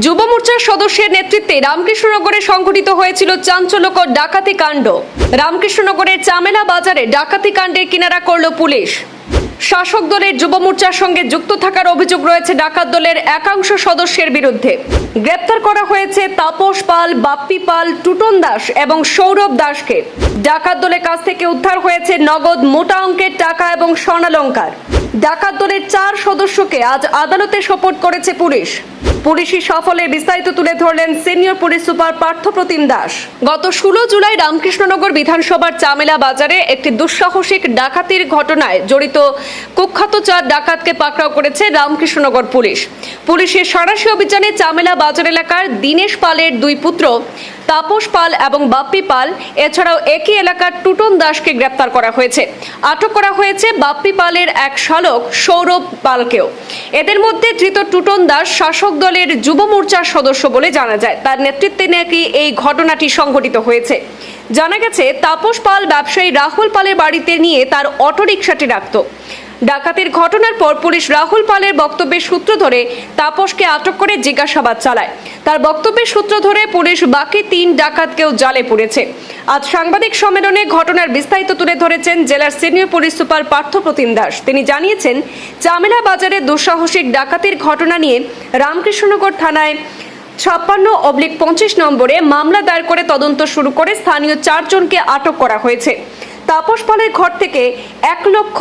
যুব মোর্চার সদস্যের নেতৃত্বে রামকৃষ্ণনগরে সংঘটিত হয়েছিল চাঞ্চল্যকর ডাকাতি কাণ্ড। রামকৃষ্ণনগরের চামেলা বাজারে ডাকাতি কাণ্ডের কিনারা করল পুলিশ। শাসক দলের যুব মোর্চার সঙ্গে যুক্ত থাকার অভিযোগ রয়েছে ডাকাত দলের একাংশ সদস্যের বিরুদ্ধে। গ্রেপ্তার করা হয়েছে তাপস পাল, বাপ্পি পাল, টুটন দাস এবং সৌরভ দাসকে। ডাকাত দলের কাছ থেকে উদ্ধার হয়েছে নগদ মোটা অঙ্কের টাকা এবং স্বর্ণালঙ্কার। ডাকাত দলের চার সদস্যকে আজ আদালতে সোপর্দ করেছে পুলিশ। পুলিশি সফলে বিস্তারিত তুলে ধরলেন senior police super Parthapratim Das. গত ষোলো জুলাই রামকৃষ্ণনগর বিধানসভার চামেলা বাজারে একটি দুঃসাহসিক ডাকাতির ঘটনায় জড়িত কুখ্যাত চার ডাকাতকে পাকড়াও করেছে রামকৃষ্ণনগর পুলিশ। পুলিশের সারাশি অভিযানে চামেলা বাজার এলাকার দীনেশ পালের দুই পুত্র, তাপস পাল এবং বাপ্পি পাল, এছাড়াও একই এলাকার টুটন দাসকে গ্রেপ্তার করা হয়েছে। আটক করা হয়েছে বাপ্পি পালের এক শালক, সৌরভ পালকেও। এদের মধ্যে ধৃত টুটন দাস শাসক দলের যুব মোর্চার সদস্য বলে জানা যায়। তার নেতৃত্বে নাকি এই ঘটনাটি সংঘটিত হয়েছে। জানা গেছে, তাপস পাল ব্যবসায়ী রাহুল পালের বাড়িতে নিয়ে তার অটোরিকশাটি রাখত। ডাকাতির ঘটনার পর পুলিশ রাহুল পালের বক্তব্যের সূত্র ধরে তাপসকে আটক করে জিজ্ঞাসাবাদ চালায়। তার বক্তব্যের সূত্র ধরে পুলিশ বাকি তিন ডাকাতকেও জালে পুড়েছে। আজ সাংবাদিক সম্মেলনে ঘটনার বিস্তারিত তুলে ধরেছেন জেলার senior police super Parthapratim Das. তিনি জানিয়েছেন, চামেলা বাজারে দুঃসাহসিক ডাকাতির ঘটনা নিয়ে রামকৃষ্ণনগর থানায় ছাপ্পান্ন অবলিক পঁচিশ নম্বরে মামলা দায়ের করে তদন্ত শুরু করে স্থানীয় চারজনকে আটক করা হয়েছে। তাপস পালের ঘর থেকে এক লক্ষ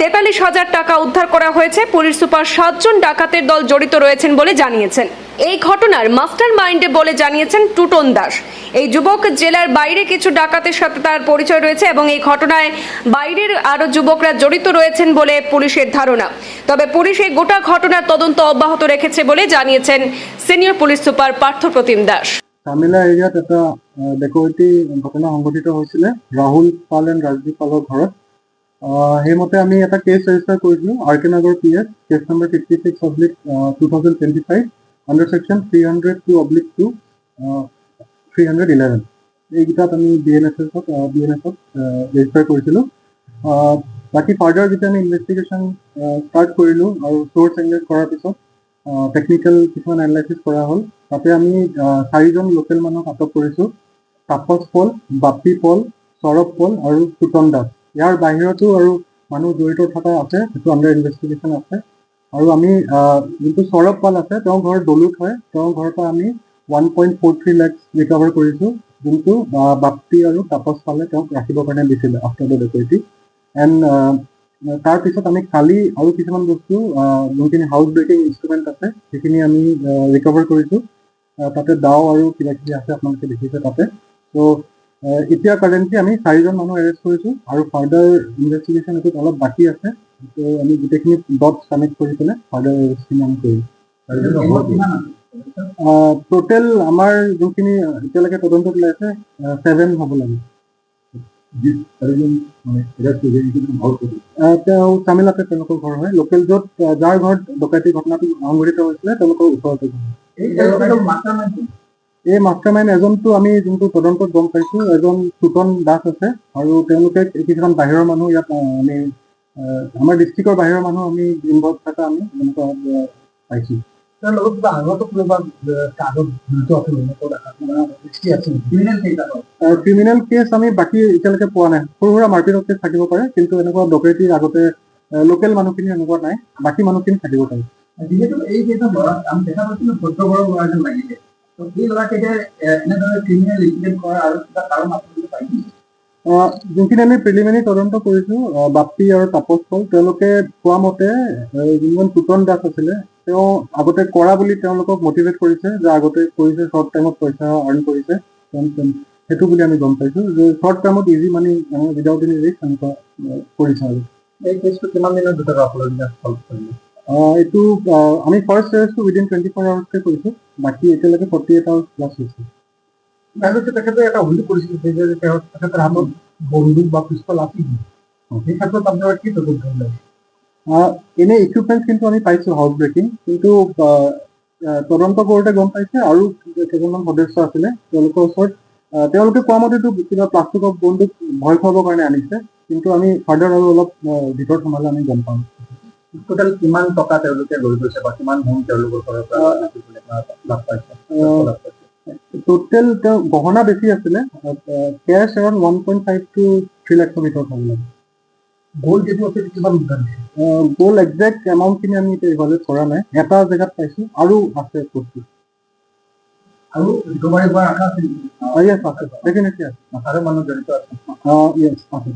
তেতাল্লিশ হাজার টাকা উদ্ধার করা হয়েছে। পুলিশ সুপার সাতজন ডাকাতের দল জড়িত রয়েছেন বলে জানিয়েছেন। এই ঘটনার মাস্টার মাইন্ডে বলে জানিয়েছেন টুটন দাস। এই যুবক জেলার বাইরে কিছু ডাকাতের সাথে তার পরিচয় রয়েছে এবং এই ঘটনায় বাইরের আরও যুবকরা জড়িত রয়েছেন বলে পুলিশের ধারণা। তবে পুলিশ এই গোটা ঘটনার তদন্ত অব্যাহত রেখেছে বলে জানিয়েছেন senior police super Parthapratim Das. কামিলা এৰিয়াত এটা আহ, ঘটনা সংঘটিত হৈছিলে ৰাহুল পাল এণ্ড ৰাজদীপ পালৰ আহ, সেইমতে আমি এটা কেছ ৰেজিষ্টাৰ কৰিছিলোঁ R K Nagar P S case number fifty six oblique two thousand twenty five under section three hundred two oblique two three hundred eleven এইকেইটাত আমি বি এন এছ এছত বি এন এছত register কৰিছিলোঁ। বাকী further যেতিয়া আমি investigation start কৰিলোঁ আৰু source engage কৰাৰ পিছত টেকনিকেল কিছুমান এনালাইচিছ কৰা হ'ল তাতে আমি চাৰিজন লোকেল মানুহক আটক কৰিছোঁ। তাপস পল বাপ্পি পল সৌৰভ পল আৰু সুতন দাস। ইয়াৰ বাহিৰতো আৰু মানুহ জড়িত থকা আছে সেইটো আণ্ডাৰ ইনভেষ্টিগেশ্যন আছে। আৰু আমি যোনটো সৌৰভ পাল আছে তেওঁৰ ঘৰ দলুত হয়। তেওঁৰ ঘৰৰ পৰা আমি one point four three lakhs recover কৰিছোঁ যোনটো বাপ্পি আৰু তাপস পালে তেওঁক ৰাখিবৰ কাৰণে দিছিলে আফটাৰ দ্য ডেকৰিটি এণ্ড তাৰপিছত আমি কালি আৰু কিছুমান বস্তু যোনখিনি হাউচ ব্ৰেকিং ইনষ্ট্ৰুমেণ্ট আছে সেইখিনি আমি ৰিকভাৰ কৰিছোঁ। তাতে দাও আৰু কিবা কিবি আছে আপোনালোকে দেখিছে তাতে। ত' এতিয়া কাৰেণ্টলি আমি চাৰিজন মানুহ এৰেষ্ট কৰিছোঁ আৰু ফাৰ্ডাৰ ইনভেষ্টিগেশ্যন এইটোত অলপ বাকী আছে। ত' আমি গোটেইখিনি ডট কানেক্ট কৰি পেলাই ফাৰ্ডাৰ এৰেষ্টখিনি আমি কৰিম। টোটেল আমাৰ যোনখিনি এতিয়ালৈকে তদন্তত ওলাইছে ছেভেন হ'ব লাগে। তেওঁ তামিলাতে তেওঁলোকৰ ঘৰ হয়। লোকেল য'ত যাৰ ঘৰত ডকাইতি ঘটনাটো সংঘটিত হৈছিলে তেওঁলোকৰ ওচৰতে এই মাষ্টাৰমাইণ্ড এজনটো আমি যোনটো তদন্তত গম পাইছো এজন সুতন দাস আছে আৰু তেওঁলোকে কিছুমান বাহিৰৰ মানুহ ইয়াত আমি আমাৰ ডিষ্ট্ৰিক্টৰ বাহিৰৰ মানুহ আমি ইনভলভ থকা আমি এনেকুৱা পাইছো। ক্ৰিমিনেল কেছ আমি বাকী এতিয়ালৈকে পোৱা নাই। সৰু সুৰা মাৰপিটৰ কেছ থাকিব পাৰে কিন্তু এনেকুৱা ডকাইতিৰ আগতে লোকেল মানুহখিনি এনেকুৱা নাই বাকী মানুহখিনি থাকিব পাৰে। যিহেতু এই কেইটা আমি দেখা পাইছিলো ভদ্ৰ বড়ো ল'ৰা যেন লাগিছে। যোনখিনি আমি। প্ৰিলিমিনাৰী তদন্ত কৰিছো বাপ্পি আৰু তাপস পল তেওঁলোকে কোৱা মতে যোনজন টুটন দাস আছিলে তেওঁ আগতে কৰা বুলি তেওঁলোকক মটিভেট কৰিছে যে আগতে কৰিছে শ্বৰ্ট টাইমত পইচা আৰ্ণ কৰিছে সেইটো বুলি আমি গম পাইছো যে শ্বৰ্ট টাইমত easy money without any risk এনেকুৱা কৰিছে আৰু। এই কেছটো কিমান দিনৰ ভিতৰত আপোনালোকে এইটো আমি ফাৰ্ষ্ট এৰেষ্টটো উইদিন টুৱেণ্টি ফ'ৰ আৱাৰ্ছকে কৰিছো বাকী এতিয়ালৈকে ফৰ্টি এইট আৱাৰ্ছ প্লাছ হৈছে তেখেতে এটা অভিযোগ কৰিছিল যে তেখেতৰ হাতত বন্দুক বা পিষ্টল আছিল সেই ক্ষেত্ৰত আপোনাৰ কি তদন্ত ওলাইছে আহ, এনে ইকুইপমেণ্ট কিন্তু আমি পাইছো হাউচ ব্ৰেকিং কিন্তু তদন্ত কৰোঁতে গম পাইছে আৰু কেইজনমান সদস্য আছিলে তেওঁলোকৰ ওচৰত তেওঁলোকে কোৱা মতেতো কিবা প্লাষ্টিকৰ বন্দুক ভয় খুৱাবৰ কাৰণে আনিছে কিন্তু আমি ফাৰ্ডাৰ আৰু অলপ ভিতৰত সোমালে আমি গম পাম। টোটেল কিমান টকা তেওঁলোকে লৈ গৈছে বা কিমান ধন তেওঁলোকৰ পৰা লাভ পাইছে? টোটেল তেওঁ গহনা বেছি আছিলে case around one point five two three লাখৰ ভিতৰত হ'ব লাগে। গ'ল্ড যিটো আছে কিমান গ'ল একজেক্ট এমাউণ্টখিনি আমি এতিয়া ইভালুৱেট কৰা নাই। এটা জেগাত পাইছোঁ আৰু আছে বস্তু আৰু ৰিকভাৰী হোৱাৰ আশা আছে নেকি? য়েছ আছে। ডেফিনেটলি আছে। আৰু মানুহ জড়িত আছে। য়েছ আছে।